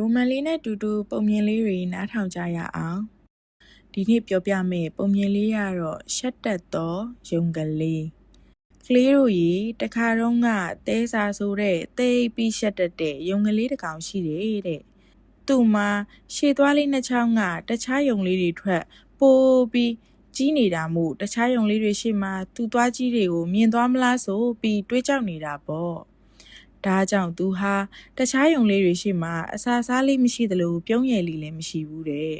ရိုမန်လေးနဲ့တူတူပုံမြင်လေးတွေနားထောင်ကြရအောင်ဒီနေ့ပြောပြမယ့်ပုံမြင်လေးကတော့ရှက်တက်သောယုံကလေးကလေးတို့ရေတခါတော့ကတဲစာဆိုတဲ့တဲအိပ်ပြီးရှက်တက်တဲ့ယုံကလေးတစ်ကောင်ရှိတယ်တဲ့သူ့မှာရှည်သွားလေးနှစ်ချောင်းကတခြားယုံလေးတွေထွက်ပိုးပြီးကြီးနေတာမို့တခြားယုံလေးတွေရှိမှသူ့သွားကြီးတွေကိုမြင်သွားမလားဆိုပြီးတွေးကြောက်နေတာပေါ့ ဒါကြောင့်သူဟာတခြားယုံလေးတွေရှိမှအစာစားလေးမရှိသလိုပြုံးရည်လေးလည်းမရှိဘူးတဲ့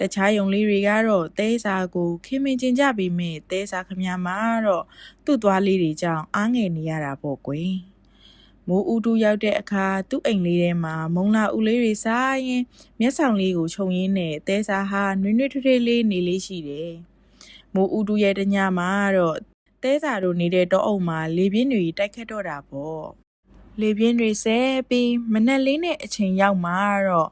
တခြားယုံလေးတွေကတော့တဲစာကိုခင်မင်ကျင်ကြပြီးမြဲတဲစာခမများမှာတော့သူ့သွားလေးတွေကြောင့်အားငယ်နေရတာပေါ့ကွယ်မိုးဦးတူရောက်တဲ့အခါသူ့အိမ်လေးထဲမှာမုံလာဦးလေးတွေစားရင်မျက်ဆောင်လေးကိုခြုံရင်းနဲ့တဲစာဟာနွေ့နွေ့ထွေးထွေးလေးနေလေးရှိတယ်မိုးဦးတူရဲ့တညမှာတော့တဲစာတို့နေတဲ့တောအုပ်မှာလေပြင်းတွေတိုက်ခတ်တော့တာပေါ့ လေပြင်းတွေဆဲပြီးမနက်လေးနဲ့အချိန်ရောက်မှတော့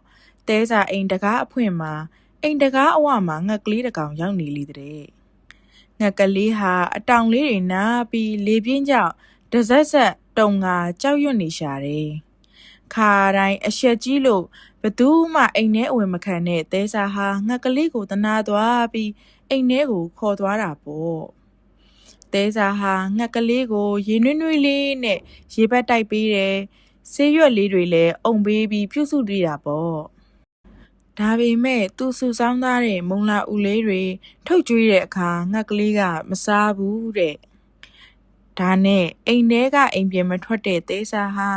တဲစာအိမ်တကားအဖွင့်မှာအိမ်တကားအဝမှာငှက်ကလေးတစ်ကောင်ရောက်နေလေတဲ့ငှက်ကလေးဟာအတောင်လေးတွေနားပြီးလေပြင်းကြောင့်တစက်ဆက်တုံငါကြောက်ရွံ့နေရှာတယ်ခါတိုင်းအရှက်ကြီးလို့ဘသူမှအိမ်ထဲအဝင်မခံတဲ့တဲစာဟာငှက်ကလေးကိုတနာသွားပြီးအိမ်ထဲကိုခေါ်သွားတာပေါ့ တဲစာဟာငှက်ကလေးကို ရေနွေ့နွေ့လေးနဲ့ရေဘက်တိုက်ပေးတယ်ဆေးရွက်လေးတွေလည်းအုံပေးပြီးပြုစုပေးတာပေါ့ဒါပေမဲ့သူစုဆောင်းသားတဲ့မုံလာဦးလေးတွေထုတ်ကျွေးတဲ့အခါငှက်ကလေးကမစားဘူးတဲ့ဒါနဲ့အိမ်ထဲကအိမ်ပြင်မထွက်တဲ့တဲစာဟာ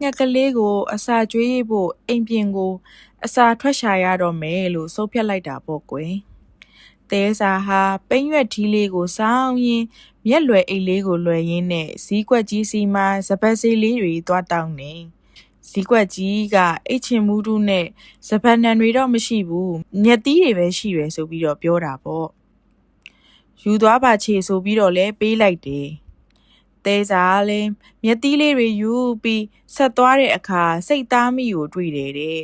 ငှက်ကလေးကို အစာကျွေးဖို့အိမ်ပြင်ကို အစာထွက်ရှာရတော့မယ်လို့ဆုံးဖြတ်လိုက်တာပေါ့ကွယ် တဲစာဟာပိန်းရွက်ထီးလေးကိုစောင်းရင်းမျက်လွယ်အိတ်လေးကိုလွယ်ရင်းနဲ့ဇီးကွက်ကြီးစီမှာစပတ်စေးလေးတွေသွားတောင်းနေဇီးကွက်ကြီးကအိတ်ချင်မူးတူးနဲ့စပတ်နံတွေတော့မရှိဘူးမျက်သီးတွေပဲရှိရယ်ဆိုပြီးတော့ပြောတာပေါ့ယူသွားပါချေဆိုပြီးတော့လဲပေးလိုက်တယ်တဲစာကလည်းမျက်သီးလေးတွေယူပြီးဆက်သွားတဲ့အခါစိတ်သားမိကိုတွေ့တယ်တဲ့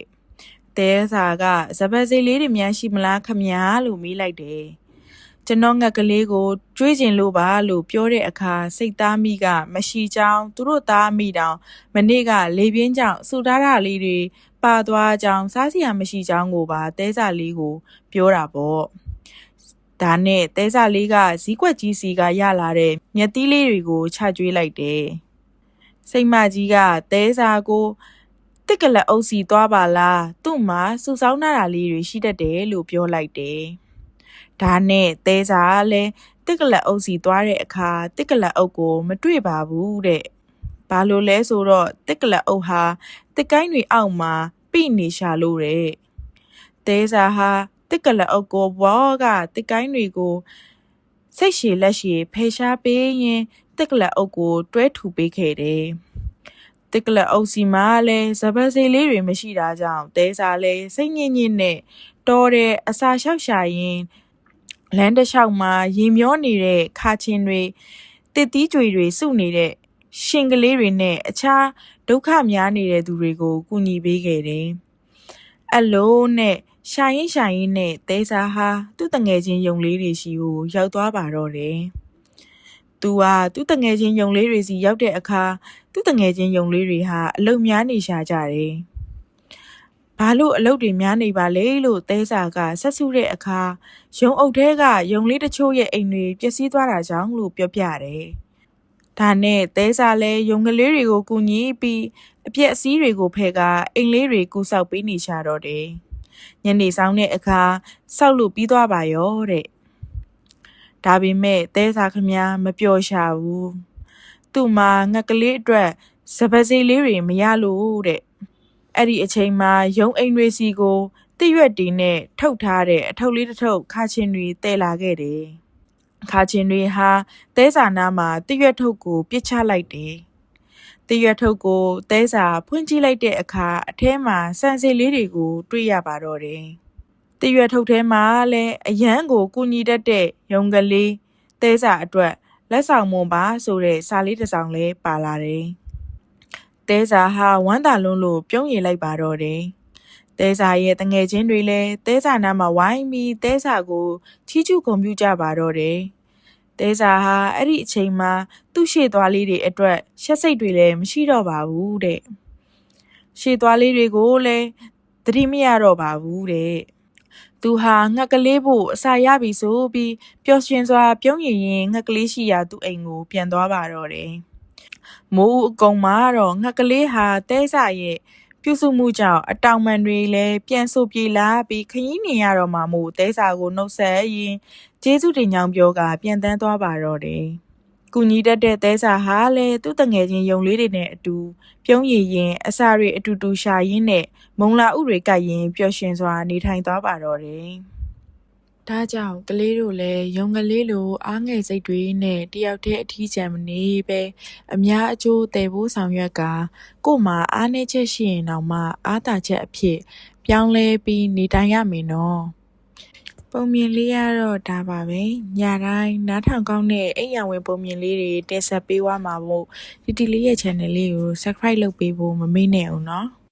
တဲစာကစပတ်စိတ်လေးတွေများရှိမလားခမညာလို့မေးလိုက်တယ်ကျွန်တော်ငက်ကလေးကိုကြွေးကျင်လို့ပါလို့ပြောတဲ့အခါစိတ်သားမိကမရှိကြောင်းသူတို့သားမိတောင်မနေ့ကလေပြင်းကြောင့်စူထားတာလေးတွေပါသွားကြောင်းစားစရာမရှိကြောင်းကိုပါတဲစာလေးကို ပြောတာပေါ့ဒါနဲ့တဲစာလေးကဇီးကွက်ကြီးစီကရလာတဲ့မျက်သီးလေးတွေကိုချကြွေးလိုက်တယ်စိတ်မကြီးကတဲစာကို တစ်ကလက်အုပ်စီသွားပါလားသူ့မှာစူဆောင်းနာတာလေးတွေရှိတတ်တယ်လို့ပြောလိုက်တယ်ဒါနဲ့တဲစာကလည်းတစ်ကလက်အုပ်စီသွားတဲ့အခါတစ်ကလက်အုပ်ကိုမတွေ့ပါဘူးတဲ့ဘာလို့လဲဆိုတော့တစ်ကလက်အုပ်ဟာတစ်ကိုင်းတွေအောက်မှာပြိနေရှာလို့တဲ့တဲစာဟာတစ်ကလက်အုပ်ကိုဘောကတစ်ကိုင်းတွေကိုစိတ်ရှည်လက်ရှည်ဖေရှားပေးရင်တစ်ကလက်အုပ်ကိုတွဲထူပေးခဲ့တယ် တစ်ကလက်အုပ်စီမှာလည်းစပတ်စေးလေးတွေမရှိတာကြောင့်တဲစာလည်းစိတ်ညစ်ညစ်နဲ့တော်တဲ့အစာလျှောက်ရှာရင်လမ်းတစ်လျှောက်မှာရင်မျောနေတဲ့ခါချင်းတွေတစ်သီးကြွေတွေစုနေတဲ့ရှင်ကလေးတွေနဲ့အခြားဒုက္ခများနေတဲ့သူတွေကိုကူညီပေးခဲ့တယ်။အလိုနဲ့ရှာရင်ရှာရင်နဲ့တဲစာဟာသူ့တငယ်ချင်းယုံလေးတွေရှိကိုရောက်သွားပါတော့တယ်။သူဟာသူ့တငယ်ချင်းယုံလေးတွေစီရောက်တဲ့အခါ သူ့တငယ်ချင်းယုံလေးတွေဟာအလုံများနေရှာကြတယ်။ဘာလို့အလုပ်တွေများနေပါလဲလို့တဲစာကဆက်စုတဲ့အခါယုံအုပ်ထဲကယုံလေးတချို့ရဲ့အိမ်တွေပျက်စီးသွားတာကြောင့်လို့ပြောပြတယ်။ဒါနဲ့တဲစာလည်းယုံကလေးတွေကိုကူညီပြီးအပြက်အစည်းတွေကိုဖဲကအိမ်လေးတွေကူဆောက်ပေးနေရှာတော့တယ်။ညနေဆောင်တဲ့အခါဆောက်လို့ပြီးသွားပါရောတဲ့။ဒါပေမဲ့တဲစာခမများမပျော်ရှာဘူး။ သူ့မှာငှက်ကလေးအတွက်စပစီလေးတွေမရလို့တဲ့။အဲ့ဒီအချိန်မှာရုံအိမ်တွေစီကိုတိရွက်တီနဲ့ထုတ်ထားတဲ့အထုပ်လေးတစ်ထုပ်ခါချင်းတွေတည်လာခဲ့တယ်။ခါချင်းတွေဟာတဲစာနာမှာတိရွက်ထုတ်ကိုပြစ်ချလိုက်တယ်။တိရွက်ထုတ်ကိုတဲစာဖွင့်ကြည့်လိုက်တဲ့အခါအထဲမှာစံစေလေးတွေကို တွေ့ရပါတော့တယ်။တိရွက်ထုတ်ထဲမှာလည်းအရန်ကိုကူညီတတ်တဲ့ရုံကလေးတဲစာအတွက် လက်ဆောင်မွန်ပါဆိုတဲ့စာလေးတစ်စောင်လည်းပါလာတယ်။တဲစာဟာဝမ်းသာလုံးလို့ပြုံးရည်လိုက်ပါတော့တယ်။တဲစာရဲ့တငယ်ချင်းတွေလည်းတဲစာနားမှာဝိုင်းပြီးတဲစာကိုချီးကျူးဂုဏ်ပြုကြပါတော့တယ်။တဲစာဟာအဲ့ဒီအချိန်မှာသူ့ရှေ့သွားလေးတွေအတွက်ရှက်စိတ်တွေလည်းမရှိတော့ပါဘူးတဲ့။ရှေ့သွားလေးတွေကိုလည်းသတိမရတော့ပါဘူးတဲ့ သူဟာငှက်ကလေးဖို့အစာရပြီဆိုပြီးပျော်ရွှင်စွာ ပြုံးရင်ရင်ငှက်ကလေးရှိရာသူ့အိမ်ကိုပြန်သွားပါတော့တယ်မိုးဦးအကုံမှာတော့ငှက်ကလေးဟာတဲဆရဲ့ပြုစုမှုကြောင့်အတောင်ပံတွေလည်းပြန်ဆိုပြေလာပြီးခရီးနေရတော့မှမို့တဲဆာကိုနှုတ်ဆက်ရင်ကျေးဇူးတင်ကြောင်းပြောကပြန်တန်းသွားပါတော့တယ်။ ကူညီတတ်တဲ့သဲစာဟာလည်းသူ့တငယ်ချင်းယုံလေးတွေနဲ့အတူပြုံးရည်ရင်အစာတွေအတူတူရှာရင်းနဲ့မုံလာဥတွေကပ်ရင်ပျော်ရွှင်စွာနေထိုင်သွားပါတော့တယ်။ဒါကြောင့်ကလေးတို့လည်းယုံကလေးလိုအားငယ်စိတ်တွေနဲ့တယောက်တည်းအထီးကျန်မနေပဲအများအကျိုးတည်ဖို့ဆောင်ရွက်ကကို့မှာအားနည်းချက်ရှိရင်တောင်မှအားသာချက်အဖြစ်ပြောင်းလဲပြီးနေထိုင်ရမယ်နော်။ ပုံမြင်လေးရတော့ဒါပါပဲညတိုင်းနားထောင်ကောင်းတဲ့အိမ်ရဝင်ပုံမြင်လေးတွေတင်ဆက်ပေးသွားမှာမို့ဒီတီလေးရဲ့ channel လေးကို subscribe လုပ်ပေးဖို့မမေ့နဲ့အောင်နော်။